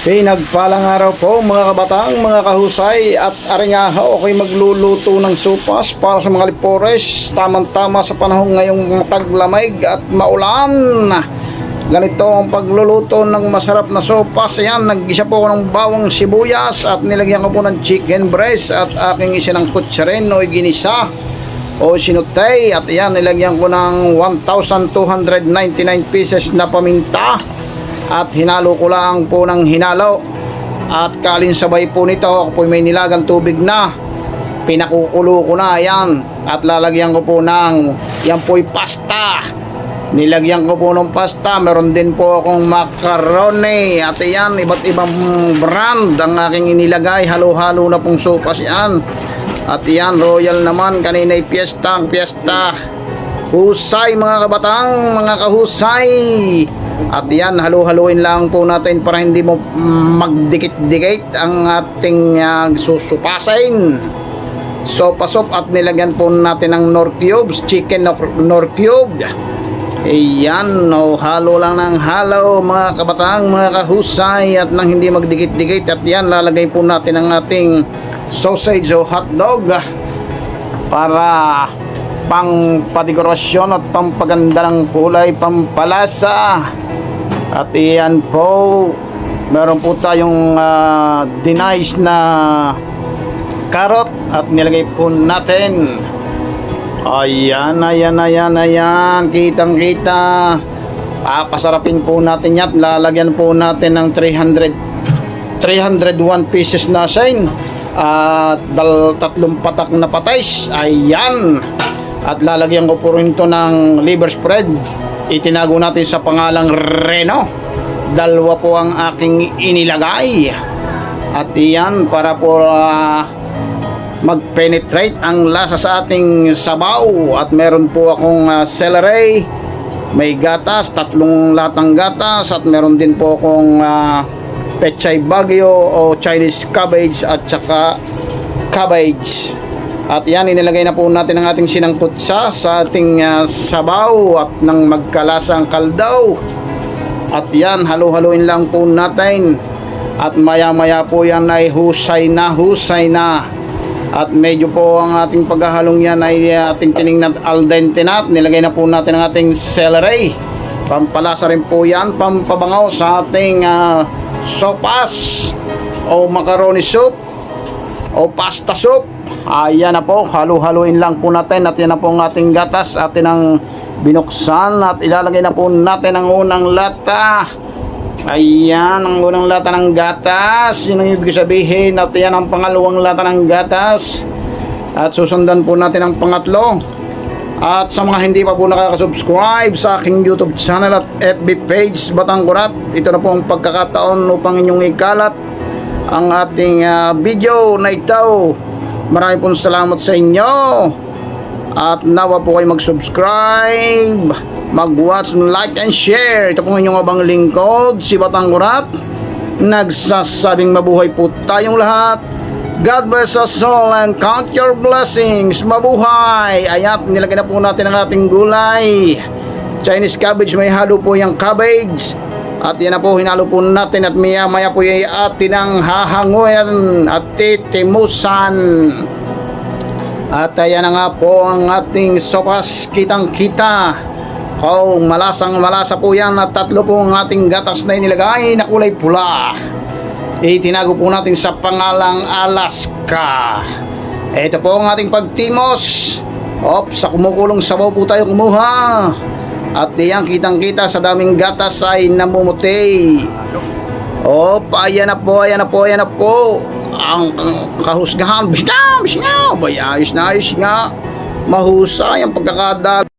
Pinagpalang araw po mga kabatang, mga kahusay at aringaho ako'y magluluto ng supas para sa mga lipores tamang-tama sa panahon ngayong taglamig at maulan. Ganito ang pagluluto ng masarap na sopas. Ayan, naggisa po ako ng bawang sibuyas at nilagyan ko po ng chicken breast at aking isinangkot siya rin o ginisa o sinutay at ayan, nilagyan ko ng 1,299 pieces na paminta at hinalo ko lang po ng hinalo. At kalinsabay po nito ako po may nilagang tubig na. Pinakukulo ko na ayan. At lalagyan ko po ng yan po'y pasta. Nilagyan ko po ng pasta. Meron din po akong macaroni. At ayan iba't ibang brand ang aking inilagay. Halo halo na pong sopas yan. At yan royal naman. Kanina'y piyesta ang piyesta. Husay mga kabatang mga kahusay at yan, halu-haluin lang po natin para hindi mo mm, magdikit-dikit ang ating uh, susupasin. So, pasok at nilagyan po natin ng nor cubes, chicken nor, cube. Ayan, no, halo lang ng halo mga kabatang, mga kahusay at nang hindi magdikit-dikit. At yan, lalagay po natin ang ating sausage o hotdog para pang padekorasyon at pampaganda ng kulay, pampalasa. At iyan po, meron po tayong uh, dinice na carrot at nilagay po natin. Ayan, ayan, ayan, ayan. Kitang kita. Papasarapin po natin yan. Lalagyan po natin ng 300 301 pieces na sign at dal tatlong patak na patis. Ayan. At lalagyan ko po rin to ng liver spread. Itinago natin sa pangalang Reno. Dalawa po ang aking inilagay. At iyan para po ah, mag-penetrate ang lasa sa ating sabaw. At meron po akong ah, celery, may gatas, tatlong latang gatas at meron din po akong ah, pechay bagyo o Chinese cabbage at saka cabbage. At yan, inilagay na po natin ang ating sinangkot sa ating ah, sabaw at nang magkalasa ang kaldaw. At yan, halu-haluin lang po natin. At maya-maya po yan ay husay na, husay na. At medyo po ang ating paghahalong yan ay ah, ating tinignan al dente na. Nilagay na po natin ang ating celery. Pampalasa rin po yan, pampabangaw sa ating ah, sopas o macaroni soup o pasta soup. Ayan na po, halu-haluin lang po natin at yan na po ang ating gatas atin ang binuksan at ilalagay na po natin ang unang lata. Ayan, ang unang lata ng gatas. Yun ang ibig sabihin at yan ang pangalawang lata ng gatas. At susundan po natin ang pangatlo. At sa mga hindi pa po nakaka-subscribe sa aking YouTube channel at FB page Batang Kurat, ito na po ang pagkakataon upang inyong ikalat ang ating ah, video na ito. Maraming pong salamat sa inyo. At nawa po kayo mag-subscribe, mag-watch, like and share. Ito po ang inyong abang lingkod, si Batang Kurat. Nagsasabing mabuhay po tayong lahat. God bless us all and count your blessings. Mabuhay! Ayat, nilagay na po natin ang ating gulay. Chinese cabbage, may halo po yung cabbage. At yan na po, hinalo po natin at maya maya po yung atin ang hahanguin at titimusan. At ayan na nga po ang ating sopas kitang kita. Oh, malasang malasa po yan at tatlo po ang ating gatas na inilagay na kulay pula. Itinago po natin sa pangalang Alaska. Ito po ang ating pagtimos. Op, sa kumukulong sabaw po tayo kumuha. At yan, kitang-kita sa daming gatas ay namumuti. Op, ayan na po, ayan na po, ayan na po. Ang, ang kahusgahan, bisna, bisna. Bay, ayos na, ayos nga. Mahusay ang pagkakadal.